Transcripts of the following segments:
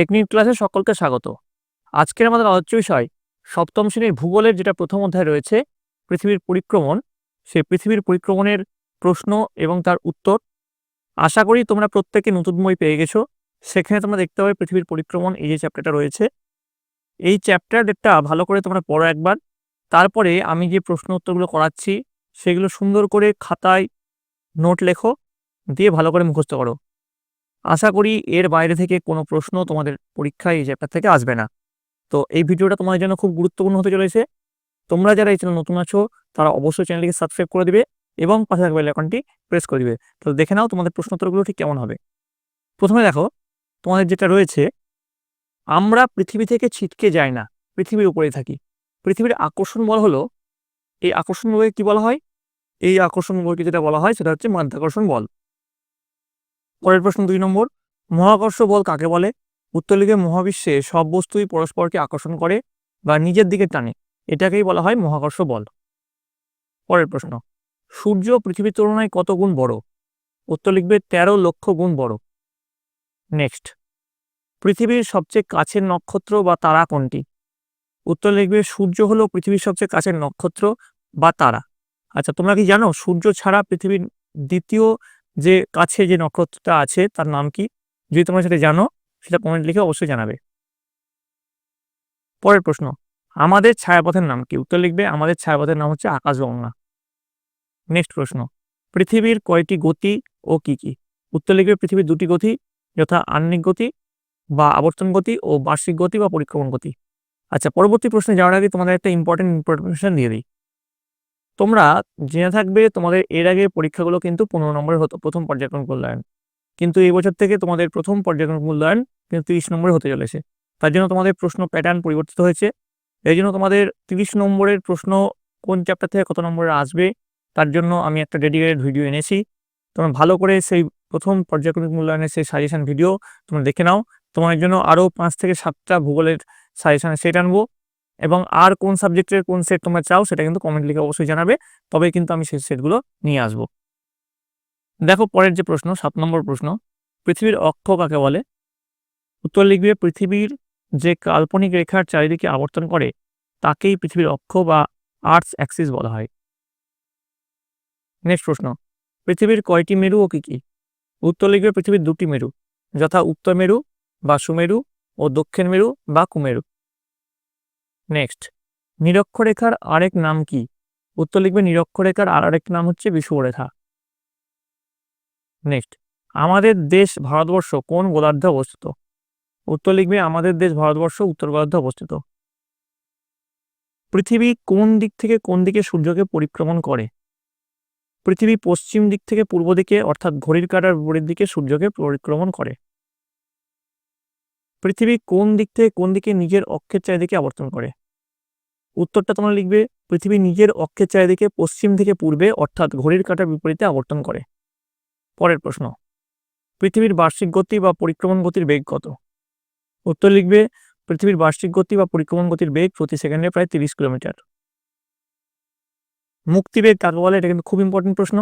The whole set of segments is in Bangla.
টেকনিক ক্লাসে সকলকে স্বাগত। আজকের আমাদের আলোচ্য বিষয়, সপ্তম শ্রেণির ভূগোলের যেটা প্রথম অধ্যায় রয়েছে, পৃথিবীর পরিক্রমণ। সেই পৃথিবীর পরিক্রমণের প্রশ্ন এবং তার উত্তর। আশা করি তোমরা প্রত্যেকে নতুন বই পেয়ে গেছো। সেখানে তোমরা দেখতে পাবে পৃথিবীর পরিক্রমণ, এই যে চ্যাপ্টারটা রয়েছে। এই চ্যাপ্টারটা ভালো করে তোমরা পড়ো একবার। তারপরে আমি যে প্রশ্ন উত্তরগুলো করাচ্ছি, সেগুলো সুন্দর করে খাতায় নোট লেখো, দিয়ে ভালো করে মুখস্থ করো। আশা করি এর বাইরে থেকে কোনো প্রশ্ন তোমাদের পরীক্ষায় এই চ্যাপ্টার থেকে আসবে না। তো এই ভিডিওটা তোমাদের জন্য খুব গুরুত্বপূর্ণ হতে চলেছে। তোমরা যারা এই চ্যানেল নতুন আছো, তারা অবশ্যই চ্যানেলটিকে সাবস্ক্রাইব করে দিবে এবং পাশে থাকা বেল প্রেস করে দিবে। তো দেখে নাও তোমাদের প্রশ্ন উত্তরগুলো ঠিক কেমন হবে। প্রথমে দেখো, তোমাদের যেটা রয়েছে, আমরা পৃথিবী থেকে ছিটকে যাই না, পৃথিবীর উপরে থাকি। পৃথিবীর আকর্ষণ বল হলো, এই আকর্ষণ বলকে কি বলা হয়? এই আকর্ষণ বলকে যেটা বলা হয় সেটা হচ্ছে মাধ্যাকর্ষণ বল। পরের প্রশ্ন দুই নম্বর, মহাকর্ষ বল কাকে বলে? উত্তর লিখে মহাবিশ্বে সব বস্তুই পরস্পরকে আকর্ষণ করে বা নিজের দিকে টানে, এটাকেই বলা হয় মহাকর্ষ বল। পরের প্রশ্ন, সূর্য পৃথিবীর তুলনায় কত গুণ বড়? উত্তর লিখবে তেরো লক্ষ গুণ বড়। নেক্সট, পৃথিবীর সবচেয়ে কাছের নক্ষত্র বা তারা কোনটি? উত্তর লিখবে সূর্য হলো পৃথিবীর সবচেয়ে কাছের নক্ষত্র বা তারা। আচ্ছা তোমরা কি জানো সূর্য ছাড়া পৃথিবীর দ্বিতীয় যে কাছে যে নক্ষত্রটা আছে, তার নাম কি? যদি তোমরা সেটা জানো, সেটা কমেন্ট লিখে অবশ্যই জানাবে। পরের প্রশ্ন, আমাদের ছায়াপথের নাম কি? উত্তর লিখবে, আমাদের ছায়াপথের নাম হচ্ছে আকাশগঙ্গা। নেক্সট প্রশ্ন, পৃথিবীর কয়টি গতি ও কি কি? উত্তর লিখবে পৃথিবীর দুটি গতি, যথা আহ্নিক গতি বা আবর্তন গতি ও বার্ষিক গতি বা পরিক্রমণ গতি। আচ্ছা পরবর্তী প্রশ্নে যাওয়ার আগে তোমাদের একটা ইম্পর্টেন্ট ইনফরমেশন দিয়ে দিই। তোমরা জেনে থাকবে তোমাদের এর আগে পরীক্ষাগুলো কিন্তু পনেরো নম্বরে হতো, প্রথম পর্যায়ক্রমিক মূল্যায়ন। কিন্তু এই বছর থেকে তোমাদের প্রথম পর্যায়ক্রমিক মূল্যায়ন কিন্তু তিরিশ নম্বরে হতে চলেছে। তার জন্য তোমাদের প্রশ্ন প্যাটার্ন পরিবর্তিত হয়েছে। এই জন্য তোমাদের তিরিশ নম্বরের প্রশ্ন কোন চ্যাপ্টার থেকে কত নম্বরে আসবে, তার জন্য আমি একটা ডেডিকেটেড ভিডিও এনেছি। তোমরা ভালো করে সেই প্রথম পর্যায়ক্রমিক মূল্যায়নের সেই সাজেশন ভিডিও তোমরা দেখে নাও। তোমাদের জন্য আরও পাঁচ থেকে সাতটা ভূগোলের সাজেশনের সেট আনব। এবং আর কোন সাবজেক্টের কোন সেট তোমরা চাও সেটা কিন্তু কমেন্ট লিখে অবশ্যই জানাবে, তবে কিন্তু আমি সেই সেটগুলো নিয়ে আসব। দেখো পরের যে প্রশ্ন, সাত নম্বর প্রশ্ন, পৃথিবীর অক্ষ কাকে বলে? উত্তর লিখবে, পৃথিবীর যে কাল্পনিক রেখার চারিদিকে আবর্তন করে, তাকেই পৃথিবীর অক্ষ বা আর্থস অ্যাক্সিস বলা হয়। নেক্সট প্রশ্ন, পৃথিবীর কয়টি মেরু ও কি কি? উত্তর লিখবে, পৃথিবীর দুটি মেরু, যথা উত্তর মেরু বা সুমেরু ও দক্ষিণ মেরু বা কুমেরু। নেক্সট নিরক্ষরেখার আরেক নাম কি? উত্তর লিখবে নিরক্ষরেখার আর আরেক নাম হচ্ছে বিষুবরেখা। নেক্সট আমাদের দেশ ভারতবর্ষ কোন গোলার্ধে অবস্থিত? উত্তর লিখবে আমাদের দেশ ভারতবর্ষ উত্তর গোলার্ধে অবস্থিত। পৃথিবী কোন দিক থেকে কোন দিকে সূর্যকে পরিক্রমণ করে? পৃথিবী পশ্চিম দিক থেকে পূর্ব দিকে, অর্থাৎ ঘড়ির কাটার বিপরীত দিকে সূর্যকে পরিক্রমণ করে। পৃথিবী কোন দিক থেকে কোন দিকে নিজের অক্ষের চারিদিকে আবর্তন করে? উত্তরটা তোমরা লিখবে, পৃথিবী নিজের অক্ষের চারিদিকে পশ্চিম থেকে পূর্বে, অর্থাৎ ঘড়ির কাটার বিপরীতে আবর্তন করে। পরের প্রশ্ন, পৃথিবীর বার্ষিক গতি বা পরিক্রমণ গতির বেগ কত? উত্তর লিখবে, পৃথিবীর বার্ষিক গতি বা পরিক্রমণ গতির বেগ প্রতি সেকেন্ডে প্রায় তিরিশ কিলোমিটার। মুক্তিবেগ কাকে বলে? এটা কিন্তু খুব ইম্পর্টেন্ট প্রশ্ন।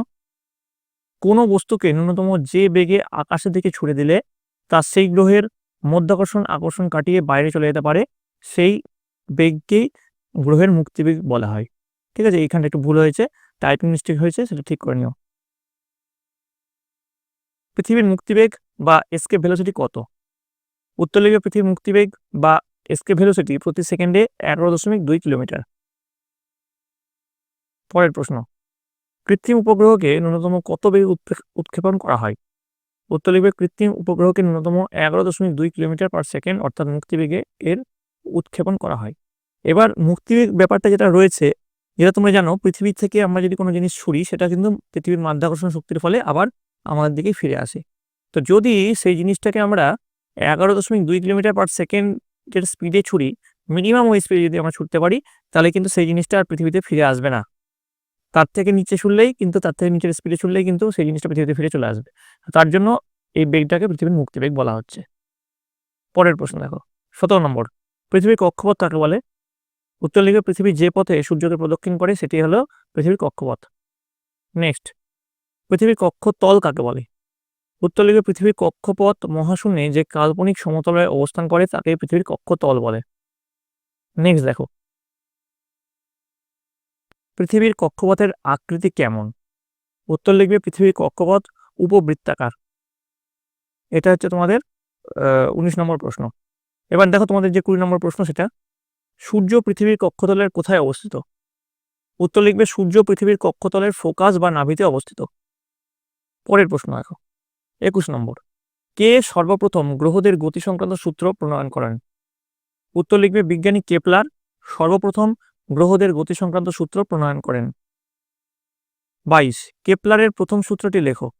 কোনো বস্তুকে ন্যূনতম যে বেগে আকাশের দিকে ছুড়ে দিলে, তা সেই গ্রহের মধ্যাকর্ষণ আকর্ষণ কাটিয়ে বাইরে চলে যেতে পারে। সেই বেগকেই গ্রহের মুক্তিবেগ বলা হয়। ঠিক আছে, এইখানটা একটু ভুল হয়েছে, টাইপিং মিস্টেক হয়েছে, সেটা ঠিক করে নিও। পৃথিবীর মুক্তিবেগ বা এসকে ভেলোসিটি কত? উত্তর লিখবে পৃথিবীর মুক্তিবেগ বা এসকে ভেলোসিটি প্রতি সেকেন্ডে এগারো দশমিক দুই কিলোমিটার। পরের প্রশ্ন, কৃত্রিম উপগ্রহকে ন্যূনতম কত বেগে উৎক্ষেপণ করা হয়? উত্তর লিখবে কৃত্রিম উপগ্রহকে ন্যূনতম এগারো দশমিক দুই কিলোমিটার পার সেকেন্ড অর্থাৎ মুক্তিবেগে এর উৎক্ষেপণ করা হয়। এবার মুক্তির ব্যাপারটা যেটা রয়েছে, যেটা তোমরা জানো পৃথিবী থেকে আমরা যদি কোনো জিনিস ছুড়ি, সেটা কিন্তু পৃথিবীর মাধ্যাকর্ষণ শক্তির ফলে আবার আমাদের দিকেই ফিরে আসে। তো যদি সেই জিনিসটাকে আমরা এগারো দশমিক দুই কিলোমিটার পার সেকেন্ড যেটা স্পিডে ছুড়ি মিনিমাম ওই স্পিডে যদি আমরা ছুটতে পারি, তাহলে কিন্তু সেই জিনিসটা আর পৃথিবীতে ফিরে আসবে না। তার থেকে নিচে ছুড়লেই কিন্তু, তার থেকে নিচের স্পিডে ছুড়লেই কিন্তু সেই জিনিসটা পৃথিবীতে ফিরে চলে আসবে। তার জন্য এই বেগটাকে পৃথিবীর মুক্তিবেগ বলা হচ্ছে। পরের প্রশ্ন দেখো। সতেরো নম্বর। পৃথিবীর কক্ষপথ কাকে বলে? উত্তর লিখে পৃথিবী যে পথে সূর্যকে প্রদক্ষিণ করে, সেটি হলো পৃথিবীর কক্ষপথ। নেক্সট পৃথিবীর কক্ষতল কাকে বলে? উত্তর লিখবে পৃথিবীর কক্ষপথ মহাশূন্যে যে কাল্পনিক সমতলে অবস্থান করে, তাকে পৃথিবীর কক্ষতল বলে। নেক্সট দেখো। পৃথিবীর কক্ষপথের আকৃতি কেমন? উত্তর লিখবে পৃথিবীর কক্ষপথ উপবৃত্তাকার। এটা হচ্ছে তোমাদের উনিশ নম্বর প্রশ্ন। এবার দেখো তোমাদের যে কুড়ি নম্বর প্রশ্ন, সেটা সূর্য পৃথিবীর কক্ষতলের কোথায় অবস্থিত? উত্তর লিখবে, সূর্য পৃথিবীর কক্ষতলের ফোকাস বা নাভিতে অবস্থিত। পরের প্রশ্ন দেখো। একুশ নম্বর। কে সর্বপ্রথম গ্রহদের গতি সংক্রান্ত সূত্র প্রণয়ন করেন? উত্তর লিখবে, বিজ্ঞানী কেপলার, সর্বপ্রথম গ্রহদের গতি সংক্রান্ত সূত্র প্রণয়ন করেন। বাইশ। কেপলারের প্রথম সূত্রটি লেখো।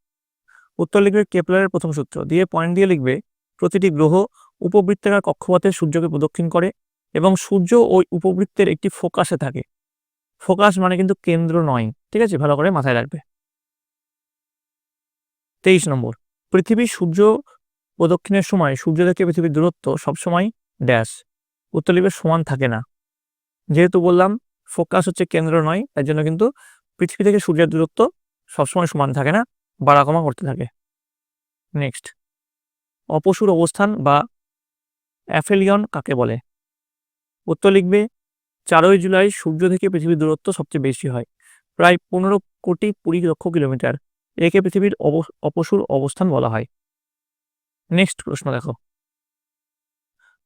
উত্তর লিখবে, কেপলারের প্রথম সূত্র। দিয়ে পয়েন্ট দিয়ে লিখবে, প্রতিটি গ্রহ উপবৃত্তাকার কক্ষপথে সূর্যকে প্রদক্ষিণ করে। এবং সূর্য ওই উপবৃত্তের একটি ফোকাসে থাকে। ফোকাস মানে কিন্তু কেন্দ্র নয়, ঠিক আছে? ভালো করে মাথায় রাখবে। তেইশ নম্বর, পৃথিবী সূর্য প্রদক্ষিণের সময়, সূর্য থেকে পৃথিবীর দূরত্ব সবসময় ড্যাশ। উত্তর লিখবে সমান থাকে না। যেহেতু বললাম, ফোকাস হচ্ছে কেন্দ্র নয় তার জন্য কিন্তু পৃথিবী থেকে সূর্যের দূরত্ব সবসময় সমান থাকে না বাড়া কমা করতে থাকে। নেক্সট, অপসুর অবস্থান বা অ্যাফেলিয়ন কাকে বলে? উত্তর লিখবে, চারই জুলাই সূর্য থেকে পৃথিবীর দূরত্ব সবচেয়ে বেশি হয়, প্রায় পনেরো কোটি কুড়ি লক্ষ কিলোমিটার, একে পৃথিবীর অপসুর অবস্থান বলা হয়। নেক্সট প্রশ্ন দেখো।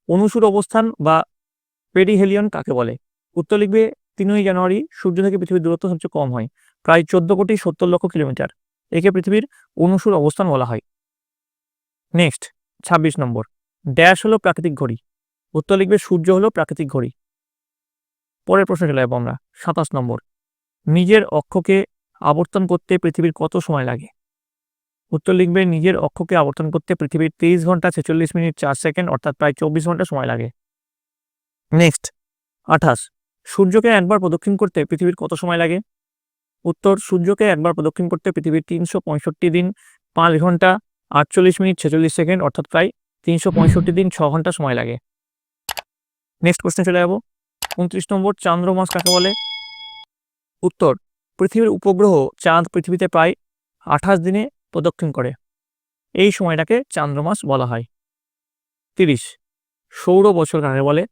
অনুসুর অবস্থান বা পেরিহেলিয়ন কাকে বলে? উত্তর লিখবে, তিনই জানুয়ারি সূর্য থেকে পৃথিবীর দূরত্ব সবচেয়ে কম হয়, প্রায় চোদ্দ কোটি সত্তর লক্ষ কিলোমিটার, একে পৃথিবীর অনুসুর অবস্থান বলা হয়। নেক্সট ২৬ নম্বর। ড্যাশ হলো প্রাকৃতিক ঘড়ি। উত্তর লিখবে, সূর্য হলো প্রাকৃতিক ঘড়ি। পরের প্রশ্ন চলে যাব আমরা। সাতাশ নম্বর। নিজের অক্ষকে আবর্তন করতে পৃথিবীর কত সময় লাগে? উত্তর লিখবে, নিজের অক্ষকে আবর্তন করতে পৃথিবীর তেইশ ঘণ্টা ছেচল্লিশ মিনিট চার সেকেন্ড, অর্থাৎ প্রায় চব্বিশ ঘণ্টা সময় লাগে। নেক্সট। আঠাশ। সূর্যকে একবার প্রদক্ষিণ করতে পৃথিবীর কত সময় লাগে? উত্তর, সূর্যকে একবার প্রদক্ষিণ করতে পৃথিবীর তিনশো পঁয়ষট্টি দিন, পাঁচ ঘণ্টা আটচল্লিশ মিনিট ছেচল্লিশ সেকেন্ড, অর্থাৎ প্রায় তিনশো পঁয়ষট্টি দিন, ছ ঘণ্টা সময় লাগে। নেক্সট কোশ্চেন চলে যাব। উনত্রিশ নম্বর চান্দ্রমাস কাকে বলে? উত্তর, পৃথিবীর উপগ্রহ চাঁদ পৃথিবীতে প্রায় আঠাশ দিনে প্রদক্ষিণ করে। এই সময়টাকে চান্দ্রমাস বলা হয়। তিরিশ, সৌর বছর কাকে বলে?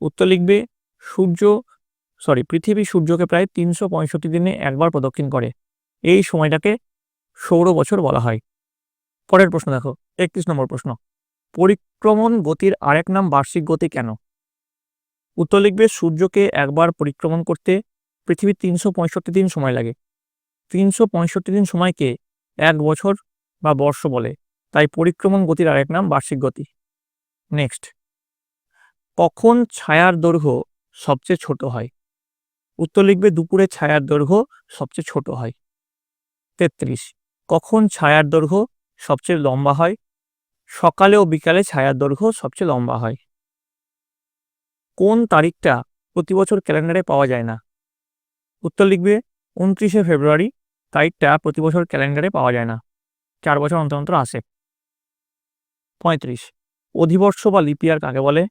উত্তর লিখবে, সূর্য সরি পৃথিবী সূর্যকে প্রায় তিনশো পঁয়ষট্টি দিনে একবার প্রদক্ষিণ করে। এই সময়টাকে সৌর বছর বলা হয়। পরের প্রশ্ন দেখো, একত্রিশ নম্বর প্রশ্ন, পরিক্রমণ গতির আরেক নাম বার্ষিক গতি কেন? উত্তর লিখবে, সূর্যকে একবার পরিক্রমণ করতে পৃথিবীর তিনশো পঁয়ষট্টি দিন সময় লাগে। তিনশো পঁয়ষট্টি দিন সময়কে এক বছর বা বর্ষ বলে। তাই পরিক্রমণ গতির আরেক নাম, বার্ষিক গতি। নেক্সট। কখন ছায়ার দৈর্ঘ্য সবচেয়ে ছোট হয়? উত্তর লিখবে, দুপুরে ছায়ার দৈর্ঘ্য সবচেয়ে ছোট হয়। তেত্রিশ। কখন ছায়ার দৈর্ঘ্য সবচেয়ে লম্বা হয়? সকালে ও বিকালে ছায়ার দৈর্ঘ্য সবচেয়ে লম্বা হয়। কোন তারিখটা প্রতি বছর ক্যালেন্ডারে পাওয়া যায় না? উত্তর লিখবে, উনত্রিশে ফেব্রুয়ারি, তারিখটা প্রতি বছর ক্যালেন্ডারে পাওয়া যায় না। চার বছর অন্তর অন্তর আসে। পঁয়ত্রিশ। অধিবর্ষ বা লিপিয়ার কাকে বলে?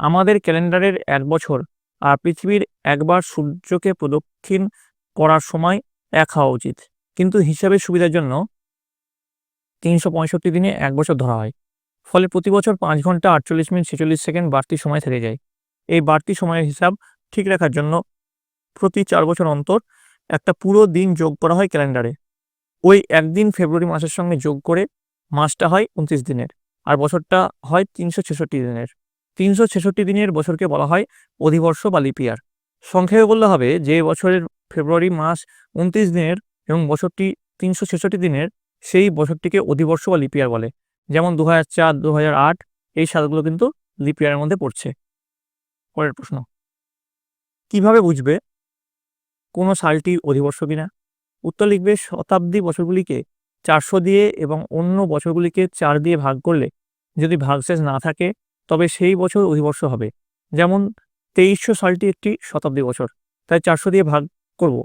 আমাদের ক্যালেন্ডারের এক বছর আর পৃথিবীর একবার সূর্যকে প্রদক্ষিণ করার সময় এক হওয়া উচিত। কিন্তু হিসাবের সুবিধার জন্য তিনশো পঁয়ষট্টি দিনে এক বছর ধরা হয়। ফলে প্রতি বছর পাঁচ ঘণ্টা আটচল্লিশ মিনিট ছেচল্লিশ সেকেন্ড বাড়তি সময় থেকে যায়। এই বাড়তি সময়ের হিসাব ঠিক রাখার জন্য প্রতি চার বছর অন্তর একটা পুরো দিন যোগ করা হয় ক্যালেন্ডারে। ওই একদিন ফেব্রুয়ারি মাসের সঙ্গে যোগ করে মাসটা হয় উনত্রিশ দিনের, আর বছরটা হয় তিনশো ছেষট্টি দিনের। তিনশো ছেষট্টি দিনের বছরকে বলা হয় অধিবর্ষ বা লিপিয়ার সংক্ষেপে বললে হবে যে বছরের ফেব্রুয়ারি, মাস উনত্রিশ দিনের এবং বছরটি তিনশো ছেষট্টি দিনের, সেই বছরটিকে অধিবর্ষ বা লিপিয়ার বলে। যেমন দু হাজার চার দু হাজার আট, এই সালগুলো কিন্তু লিপিয়ারের মধ্যে পড়ছে। পরের প্রশ্ন। কীভাবে বুঝবে কোনো সালটি অধিবর্ষ কিনা? উত্তর লিখবে শতাব্দী বছরগুলিকে চারশো দিয়ে এবং অন্য বছরগুলিকে চার দিয়ে ভাগ করলে যদি ভাগশেষ না থাকে, তবে সেই বছর অধিবর্ষ হবে। যেমন তেইশশো সালটি একটি শতাব্দী বছর, তাই চারশো দিয়ে ভাগ করব।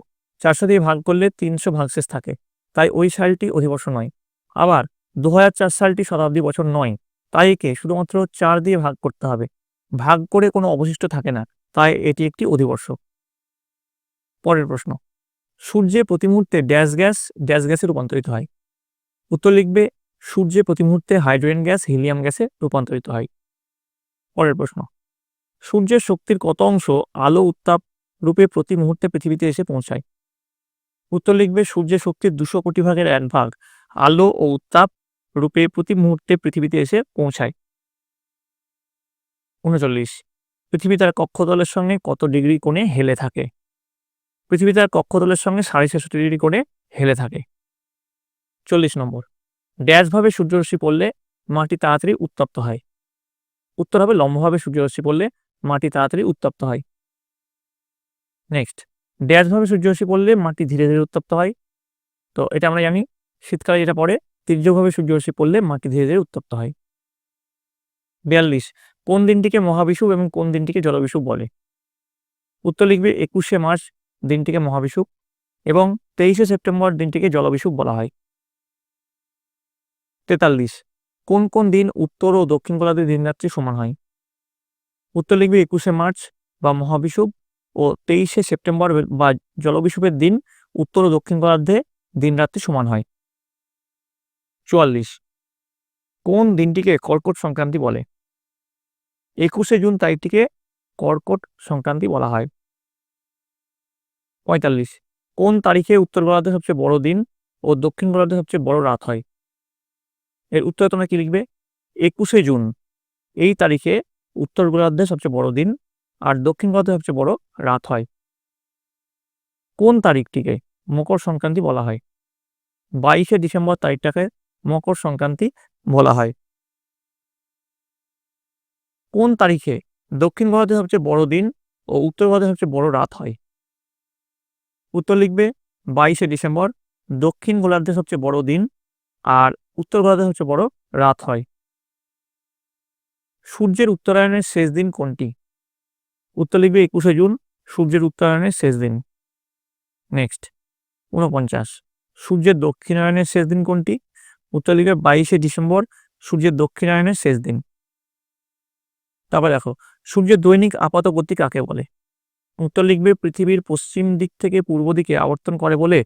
চারশো দিয়ে ভাগ করলে তিনশো ভাগশেষ থাকে, তাই ওই সালটি অধিবর্ষ নয়। আবার দু হাজার চার সালটি শতাব্দী বছর নয়, তাই একে শুধুমাত্র চার দিয়ে ভাগ করতে হবে। ভাগ করে কোনো অবশিষ্ট থাকে না, তাই এটি একটি অধিবর্ষ পরের প্রশ্ন, সূর্যে প্রতি মুহূর্তে ড্যাশ গ্যাস ড্যাশ গ্যাসে রূপান্তরিত হয়। উত্তর লিখবে, সূর্যে প্রতি মুহূর্তে হাইড্রোজেন গ্যাস হিলিয়াম গ্যাসে রূপান্তরিত হয়। পরের প্রশ্ন, সূর্যের শক্তির কত অংশ আলো উত্তাপ রূপে প্রতি মুহূর্তে পৃথিবীতে এসে পৌঁছায়? উত্তর লিখবে, সূর্যের শক্তির দুশো কোটি ভাগের এক ভাগ আলো ও উত্তাপ রূপে প্রতি মুহূর্তে পৃথিবীতে এসে পৌঁছায়। উনচল্লিশ। পৃথিবী তার কক্ষতলের সঙ্গে কত ডিগ্রি কোণে হেলে থাকে? পৃথিবী তার কক্ষতলের সঙ্গে সাড়ে ছেষট্টি ডিগ্রি কোণে হেলে থাকে। চল্লিশ নম্বর। ড্যাশভাবে সূর্যরশ্মি পড়লে মাটি তাড়াতাড়ি উত্তপ্ত হয়। উত্তর হবে লম্বভাবে সূর্যরশ্মি পড়লে মাটি তাড়াতাড়ি উত্তপ্ত হয়। নেক্সট। ড্যাশভাবে সূর্যরশ্মি পড়লে মাটি ধীরে ধীরে উত্তপ্ত হয়। তো এটা আমরা জানি, শীতকালে যেটা পড়ে তীর্যকভাবে সূর্যরশ্মি পড়লে মাটি ধীরে ধীরে উত্তপ্ত হয়। বিয়াল্লিশ। কোন দিনটিকে মহাবিষুব এবং কোন দিনটিকে জলবিষুব বলে। উত্তর লিখবে একুশে মার্চ দিনটিকে মহাবিষুব এবং তেইশে সেপ্টেম্বর দিনটিকে জলবিষুব বলা হয়। তেতাল্লিশ। কোন কোন দিন উত্তর ও দক্ষিণ গোলার্ধে দিনরাত্রি সমান হয়? উত্তর লিখবে একুশে মার্চ বা মহাবিষুব ও তেইশে সেপ্টেম্বর বা জলবিষুবের দিন উত্তর ও দক্ষিণ গোলার্ধে দিনরাত্রি সমান হয়। চুয়াল্লিশ। কোন দিনটিকে কর্কট সংক্রান্তি বলে? একুশে জুন তারিখটিকে কর্কট সংক্রান্তি বলা হয়। পঁয়তাল্লিশ, কোন তারিখে উত্তর গোলার্ধে সবচেয়ে বড় দিন ও দক্ষিণ গোলার্ধে সবচেয়ে বড় রাত হয়? এর উত্তরে তোমরা কি লিখবে? একুশে জুন, এই তারিখে উত্তর গোলার্ধে সবচেয়ে বড় দিন আর দক্ষিণ গোলার্ধে সবচেয়ে বড় রাত হয়। কোন তারিখটিকে মকর সংক্রান্তি বলা হয়? বাইশে ডিসেম্বর তারিখটাকে মকর সংক্রান্তি বলা হয়। কোন তারিখে দক্ষিণ গোলার্ধে সবচেয়ে বড় দিন ও উত্তর গোলার্ধে সবচেয়ে বড় রাত হয়? উত্তর লিখবে, বাইশে ডিসেম্বর, দক্ষিণ গোলার্ধে সবচেয়ে বড় দিন আর উত্তর গোলার্ধে সবচেয়ে বড় রাত হয়। সূর্যের উত্তরায়ণের শেষ দিন কোনটি? উত্তর লিখবে, একুশে জুন, সূর্যের উত্তরায়ণের শেষ দিন। নেক্সট, ঊনপঞ্চাশ, সূর্যের দক্ষিণায়নের শেষ দিন কোনটি? উত্তর লিখবে, বাইশে ডিসেম্বর, সূর্যের দক্ষিণায়নের শেষ দিন। তারপর দেখো, সূর্যের দৈনিক আপাত গতি কাকে বলে? উত্তর লিখবে, পৃথিবীর পশ্চিম দিক থেকে পূর্ব দিকে আবর্তন করে বলে।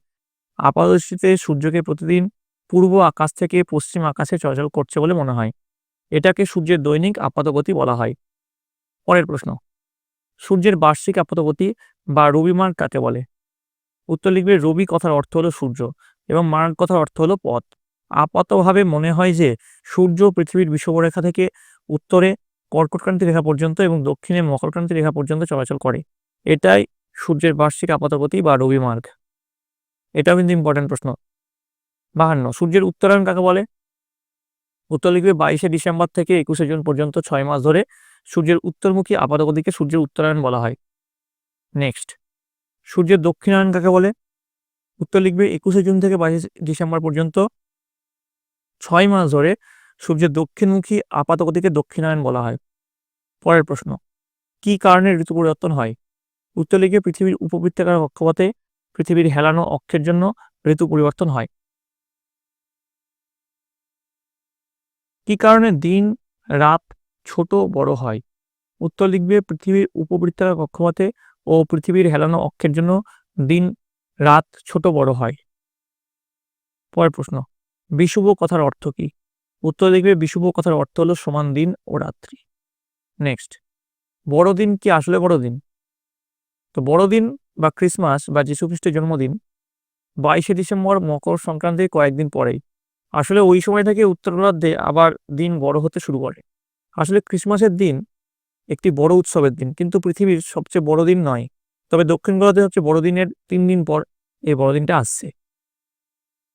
আপাতদৃষ্টিতে সূর্যকে প্রতিদিন পূর্ব আকাশ থেকে পশ্চিম আকাশে চলাচল করছে বলে মনে হয়। এটাকে সূর্যের দৈনিক আপাতগতি বলা হয়। পরের প্রশ্ন, সূর্যের বার্ষিক আপাতগতি বা রবি মার্গ কাকে বলে? উত্তর লিখবে, রবি কথার অর্থ হলো সূর্য এবং মার্গ কথার অর্থ হলো পথ। আপাতভাবে মনে হয় যে সূর্য পৃথিবীর বিষুবরেখা থেকে উত্তরে কর্কটক্রান্তি রেখা পর্যন্ত এবং দক্ষিণে মকরক্রান্তি রেখা পর্যন্ত চলাচল করে। এটাই সূর্যের বার্ষিক আপাতগতি বা রবি মার্গ। এটাও কিন্তু ইম্পর্টেন্ট প্রশ্ন। বাহান্ন, সূর্যের উত্তরায়ণ কাকে বলে? উত্তর লিখবে বাইশে ডিসেম্বর থেকে একুশে জুন পর্যন্ত ছয় মাস ধরে সূর্যের উত্তরমুখী আপাতগতিকে সূর্যের উত্তরায়ণ বলা হয়। নেক্সট সূর্যের দক্ষিণায়ন কাকে বলে? উত্তর লিখবে একুশে জুন থেকে বাইশে ডিসেম্বর পর্যন্ত ছয় মাস ধরে সূর্যের দক্ষিণমুখী আপাতগতিকে দক্ষিণায়ন বলা হয়। পরের প্রশ্ন, কি কারণে ঋতু পরিবর্তন হয়? উত্তর লিখে পৃথিবীর উপবৃত্তাকার কক্ষপথে পৃথিবীর হেলানো অক্ষের জন্য ঋতু পরিবর্তন হয়। কি কারণে দিন, রাত ছোট, বড় হয়? উত্তর লিখবে পৃথিবীর উপবৃত্তাকার কক্ষপথে ও পৃথিবীর হেলানো অক্ষের জন্য দিন, রাত ছোট, বড় হয়। পরের প্রশ্ন বিষুব কথার অর্থ কি? উত্তর লিখবে বিষুব কথার অর্থ হলো সমান দিন ও রাত্রি। নেক্সট বড়দিন কি আসলে বড়দিন তো বড়দিন বা ক্রিসমাস বা যীশুখ্রিস্টের জন্মদিন বাইশে ডিসেম্বর মকর সংক্রান্তির কয়েকদিন পরেই। আসলে ওই সময় থেকে উত্তর গোলার্ধে আবার দিন বড় হতে শুরু করে। আসলে ক্রিসমাসের দিন একটি বড় উৎসবের দিন, কিন্তু পৃথিবীর সবচেয়ে বড় দিন নয়। তবে দক্ষিণ গোলার্ধে হচ্ছে বড়দিনের তিন দিন পর এই বড়দিনটা আসছে।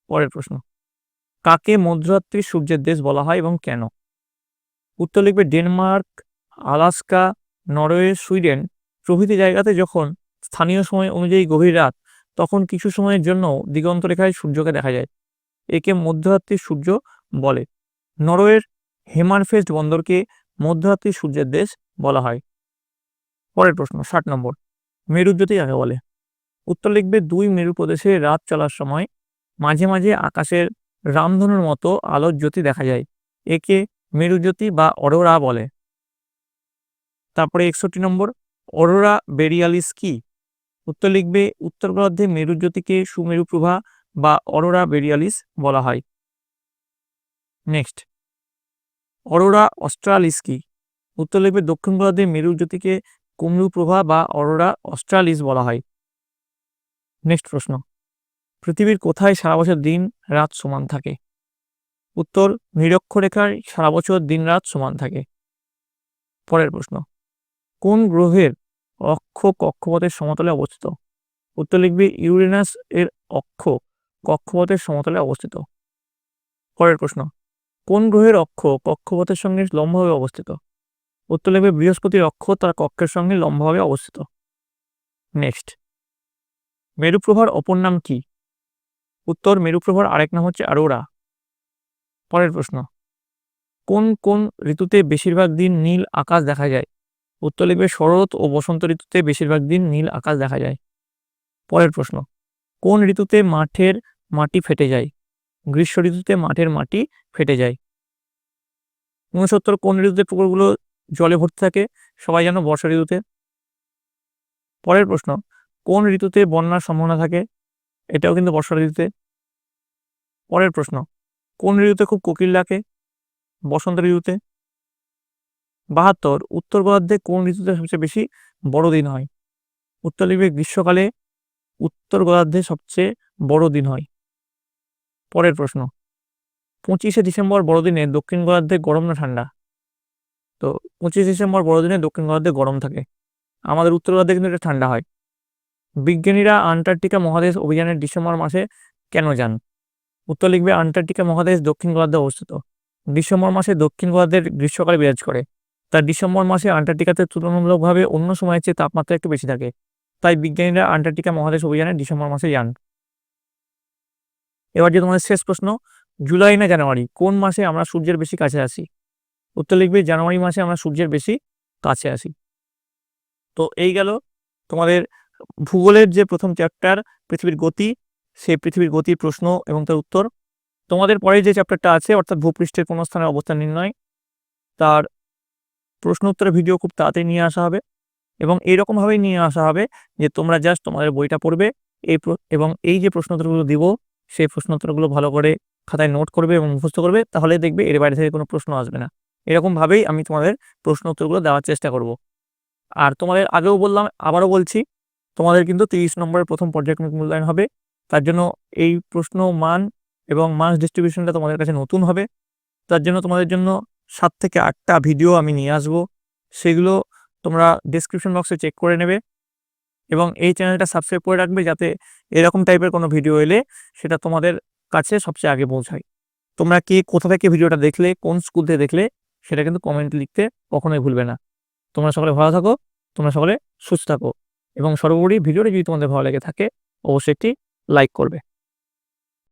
পরের প্রশ্ন। কাকে মধ্যরাত্রি সূর্যের দেশ বলা হয় এবং কেন? উত্তর লিখবে, ডেনমার্ক, আলাস্কা, নরওয়ে, সুইডেন প্রভৃতি জায়গাতে যখন স্থানীয় সময় অনুযায়ী গভীর রাত, তখন কিছু সময়ের জন্য দিগন্ত রেখায় সূর্যকে দেখা যায়। একে মধ্যরাত্রির সূর্য বলে। নরওয়ের হেমারফেস্ট বন্দরকে মধ্যরাত্রির সূর্যের দেশ বলা হয়। পরের প্রশ্ন, ষাট নম্বর। মেরুজ্যোতি কাকে বলে? উত্তর লিখবে, দুই মেরু প্রদেশে রাত চলার সময় মাঝে মাঝে আকাশের রামধনুর মতো আলোর জ্যোতি দেখা যায়। একে মেরুজ্যোতি বা অরোরা বলে। তারপরে একষট্টি নম্বর, অরোরা বেরিয়ালিস কি? উত্তর লিখবে, উত্তর গোলার্ধে মেরুজ্যোতিকে সুমেরু প্রভা বা অরোরা বেরিয়ালিস বলা হয়। নেক্সট, অরোরা অস্ট্রালিস কি? উত্তর লিখবে, দক্ষিণ গোলার্ধে মেরু জ্যোতিকে কুমরু প্রভা বা অরোরা অস্ট্রালিস বলা হয়। নেক্সট প্রশ্ন পৃথিবীর কোথায় সারা বছর দিন রাত সমান থাকে? উত্তর, নিরক্ষরেখায় সারা বছর দিন রাত সমান থাকে। পরের প্রশ্ন, কোন গ্রহের অক্ষ কক্ষপথের সমতলে অবস্থিত? উত্তর লিখবে, ইউরেনাস এর অক্ষ কক্ষপথের সমতলে অবস্থিত। পরের প্রশ্ন, কোন গ্রহের অক্ষ কক্ষপথের সঙ্গে লম্বভাবে অবস্থিত? উত্তর লিখবে, বৃহস্পতির অক্ষ তার কক্ষের সঙ্গে লম্বভাবে অবস্থিত। নেক্সট, মেরুপ্রভার অপর নাম কি? উত্তর মেরুপ্রভার আরেক নাম হচ্ছে আরোরা পরের প্রশ্ন। কোন কোন ঋতুতে বেশিরভাগ দিন নীল আকাশ দেখা যায়? উত্তর লিখবে শরৎ ও বসন্ত ঋতুতে বেশিরভাগ দিন নীল আকাশ দেখা যায়। পরের প্রশ্ন। কোন ঋতুতে মাঠের মাটি ফেটে যায়? গ্রীষ্ম ঋতুতে মাঠের মাটি ফেটে যায়। উনসত্তর, কোন ঋতুতে পুকুরগুলো জলে ভর্তি থাকে? সবাই জানো বর্ষা ঋতুতে। পরের প্রশ্ন। কোন ঋতুতে বন্যার সম্ভাবনা থাকে? এটাও কিন্তু বর্ষা ঋতুতে। পরের প্রশ্ন, কোন ঋতুতে খুব কোকিল ডাকে? বসন্ত ঋতুতে। বাহাত্তর, উত্তর গোলার্ধে কোন ঋতুতে সবচেয়ে বেশি বড় দিন হয়? উত্তর লিখবে গ্রীষ্মকালে উত্তর গোলার্ধে সবচেয়ে বড় দিন হয়। পরের প্রশ্ন, পঁচিশে ডিসেম্বর বড়দিনে দক্ষিণ গোলার্ধে গরম না ঠান্ডা? তো পঁচিশে ডিসেম্বর বড়দিনে দক্ষিণ গোলার্ধে গরম থাকে। আমাদের উত্তর গোলার্ধে কিন্তু এটা ঠান্ডা হয়। বিজ্ঞানীরা আন্টার্কটিকা মহাদেশ অভিযানের ডিসেম্বর মাসে কেন যান? উত্তর লিখবে, আন্টার্কটিকা মহাদেশ দক্ষিণ গোলার্ধে অবস্থিত। ডিসেম্বর মাসে দক্ষিণ গোলার্ধের গ্রীষ্মকালে বিরাজ করে। তার ডিসেম্বর মাসে আন্টার্কটিকাতে তুলনামূলকভাবে অন্য সময়ের চেয়ে তাপমাত্রা একটু বেশি থাকে। তাই বিজ্ঞানীরা আন্টার্কটিকা মহাদেশ অভিযানে ডিসেম্বর মাসে যান। এবার যে তোমাদের শেষ প্রশ্ন, জুলাই না জানুয়ারি? কোন মাসে আমরা সূর্যের বেশি কাছে আসি উত্তর লিখবে, জানুয়ারি মাসে আমরা সূর্যের বেশি কাছে আসি তো এই গেল তোমাদের ভূগোলের যে প্রথম চ্যাপ্টার পৃথিবীর গতি সেই পৃথিবীর গতির প্রশ্ন এবং তার উত্তর। তোমাদের পরে যে চ্যাপ্টারটা আছে, অর্থাৎ ভূপৃষ্ঠের কোনো স্থানের অবস্থান নির্ণয়, তার প্রশ্ন উত্তরের ভিডিও খুব তাড়াতাড়ি নিয়ে আসা হবে এবং এইরকমভাবেই নিয়ে আসা হবে যে তোমরা জাস্ট তোমাদের বইটা পড়বে, এই এবং এই যে প্রশ্ন উত্তরগুলো দিব, সেই প্রশ্ন উত্তরগুলো ভালো করে খাতায় নোট করবে এবং মুখস্থ করবে, তাহলে দেখবে এর বাইরে থেকে কোনো প্রশ্ন আসবে না। এরকমভাবেই আমি তোমাদের প্রশ্ন উত্তরগুলো দেওয়ার চেষ্টা করব। আর তোমাদের আগেও বললাম, আবারও বলছি তোমাদের কিন্তু তিরিশ নম্বরের প্রথম পর্যায়ক্রমিক মূল্যায়ন হবে। তার জন্য এই প্রশ্ন, মান এবং মার্কস ডিস্ট্রিবিউশনটা তোমাদের কাছে নতুন হবে। তার জন্য তোমাদের জন্য সাত থেকে আটটা ভিডিও আমি নিয়ে আসব। সেগুলো তোমরা ডিসক্রিপশন বক্সে চেক করে নেবে এবং এই চ্যানেলটা সাবস্ক্রাইব করে রাখবে যাতে এরকম টাইপের কোনো ভিডিও এলে সেটা তোমাদের কাছে সবচেয়ে আগে পৌঁছায়। তোমরা কে কোথা থেকে ভিডিওটা দেখলে, কোন স্কুল থেকে দেখলে, সেটা কিন্তু কমেন্ট লিখতে কখনোই ভুলবে না। তোমরা সকলে ভালো থাকো, তোমরা সকলে সুস্থ থাকো। এবং সর্বোপরি ভিডিওটি যদি তোমাদের ভালো লেগে থাকে অবশ্যই একটি লাইক করবে।